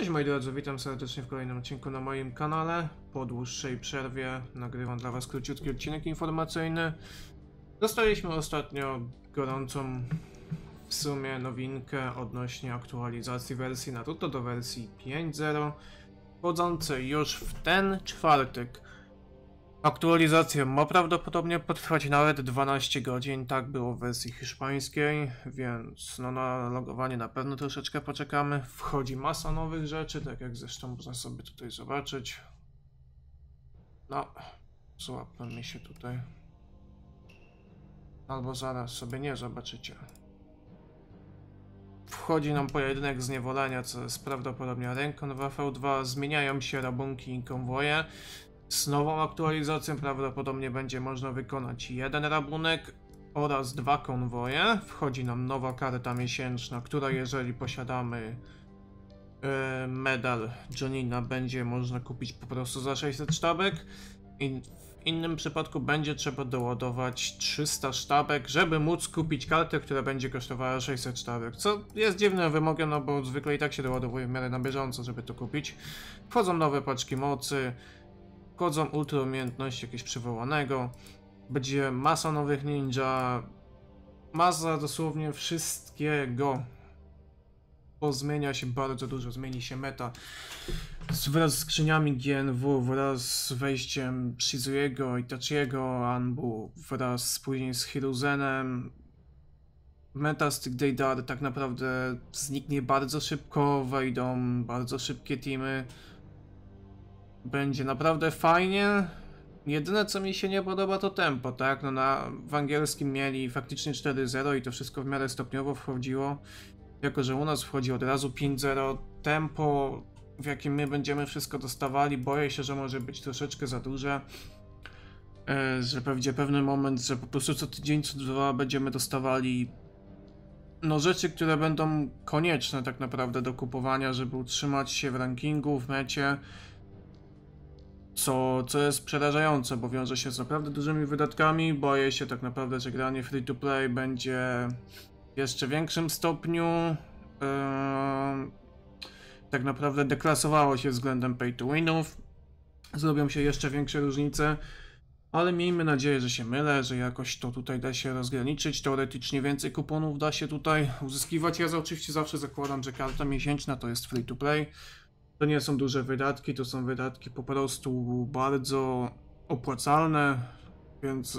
Cześć moi drodzy, witam serdecznie w kolejnym odcinku na moim kanale. Po dłuższej przerwie nagrywam dla was króciutki odcinek informacyjny. Dostaliśmy ostatnio gorącą w sumie nowinkę odnośnie aktualizacji wersji Naruto do wersji 5.0 wchodzącej już w ten czwartek. Aktualizacja ma prawdopodobnie potrwać nawet 12 godzin, tak było w wersji hiszpańskiej, więc no na logowanie na pewno troszeczkę poczekamy. Wchodzi masa nowych rzeczy, tak jak zresztą można sobie tutaj zobaczyć. No, złapmy mi się tutaj. Albo zaraz sobie nie zobaczycie. Wchodzi nam pojedynek zniewolenia, co jest prawdopodobnie ręką w AV2. Zmieniają się rabunki i konwoje. Z nową aktualizacją prawdopodobnie będzie można wykonać jeden rabunek oraz dwa konwoje. Wchodzi nam nowa karta miesięczna, która jeżeli posiadamy e, medal Jonina będzie można kupić po prostu za 600 sztabek. I w innym przypadku będzie trzeba doładować 300 sztabek, żeby móc kupić kartę, która będzie kosztowała 600 sztabek. Co jest dziwnym wymogiem, no bo zwykle i tak się doładowuje w miarę na bieżąco, żeby to kupić. Wchodzą nowe paczki mocy, wchodzą ultra umiejętności jakiegoś przywołanego. Będzie masa nowych ninja. Masa dosłownie wszystkiego. Bo zmienia się bardzo dużo, zmieni się meta. Wraz z skrzyniami GNW, wraz z wejściem Shizuyego, Itachiego, Anbu, wraz później z Hiruzenem. Meta z tych Deidar tak naprawdę zniknie bardzo szybko, wejdą bardzo szybkie teamy będzie naprawdę fajnie. Jedyne co mi się nie podoba to tempo, tak? No na, w angielskim mieli faktycznie 4.0 i to wszystko w miarę stopniowo wchodziło. Jako, że u nas wchodzi od razu 5.0, tempo w jakim my będziemy wszystko dostawali, boję się, że może być troszeczkę za duże. E, że będzie pewny moment, że po prostu co tydzień, co dwa będziemy dostawali no rzeczy, które będą konieczne tak naprawdę do kupowania, żeby utrzymać się w rankingu, w mecie co, co jest przerażające, bo wiąże się z naprawdę dużymi wydatkami. Boję się tak naprawdę, że granie free to play będzie w jeszcze większym stopniu em, tak naprawdę deklasowało się względem pay to winów. Zrobią się jeszcze większe różnice, ale miejmy nadzieję, że się mylę, że jakoś to tutaj da się rozgraniczyć. Teoretycznie więcej kuponów da się tutaj uzyskiwać. Ja oczywiście zawsze zakładam, że karta miesięczna to jest free to play. To nie są duże wydatki, to są wydatki po prostu bardzo opłacalne, więc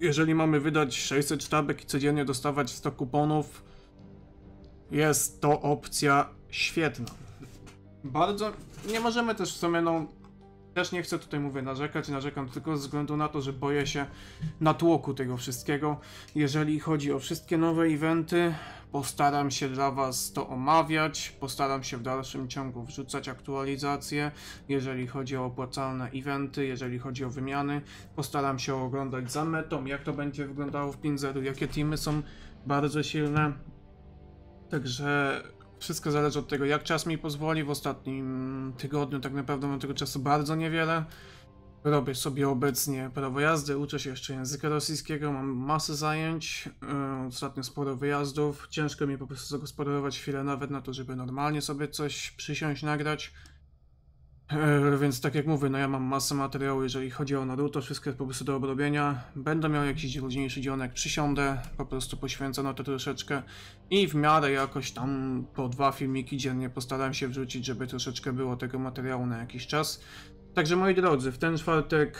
jeżeli mamy wydać 600 sztabek i codziennie dostawać 100 kuponów, jest to opcja świetna. Bardzo nie możemy też w sumie, no też nie chcę tutaj mówię narzekać, narzekam tylko ze względu na to, że boję się natłoku tego wszystkiego. Jeżeli chodzi o wszystkie nowe eventy, postaram się dla Was to omawiać, postaram się w dalszym ciągu wrzucać aktualizacje, jeżeli chodzi o opłacalne eventy, jeżeli chodzi o wymiany, postaram się oglądać za metą, jak to będzie wyglądało w 5.0, jakie teamy są bardzo silne. Także wszystko zależy od tego, jak czas mi pozwoli. W ostatnim tygodniu tak naprawdę mam tego czasu bardzo niewiele. Robię sobie obecnie prawo jazdy, uczę się jeszcze języka rosyjskiego, mam masę zajęć, yy, ostatnio sporo wyjazdów. Ciężko mi po prostu zagospodarować chwilę nawet na to, żeby normalnie sobie coś przysiąść, nagrać. Yy, Więc tak jak mówię, no ja mam masę materiału, jeżeli chodzi o Naruto, wszystko jest po prostu do obrobienia. Będę miał jakiś luźniejszy dzionek, przysiądę, po prostu poświęcę na to troszeczkę i w miarę jakoś tam po dwa filmiki dziennie postaram się wrzucić, żeby troszeczkę było tego materiału na jakiś czas. Także moi drodzy, w ten czwartek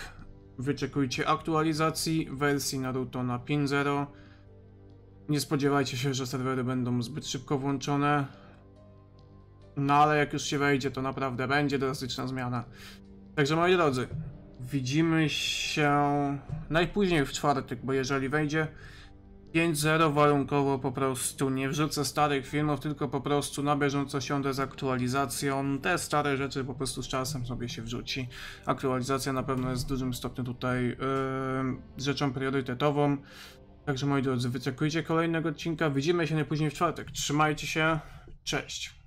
wyczekujcie aktualizacji wersji Naruto na 5.0. Nie spodziewajcie się, że serwery będą zbyt szybko włączone. No ale jak już się wejdzie, to naprawdę będzie drastyczna zmiana. Także moi drodzy, widzimy się najpóźniej w czwartek, bo jeżeli wejdzie 5.0 warunkowo po prostu nie wrzucę starych filmów, tylko po prostu na bieżąco siądę z aktualizacją. Te stare rzeczy po prostu z czasem sobie się wrzuci. Aktualizacja na pewno jest w dużym stopniu tutaj yy, rzeczą priorytetową. Także moi drodzy, wyczekujcie kolejnego odcinka. Widzimy się najpóźniej w czwartek. Trzymajcie się. Cześć.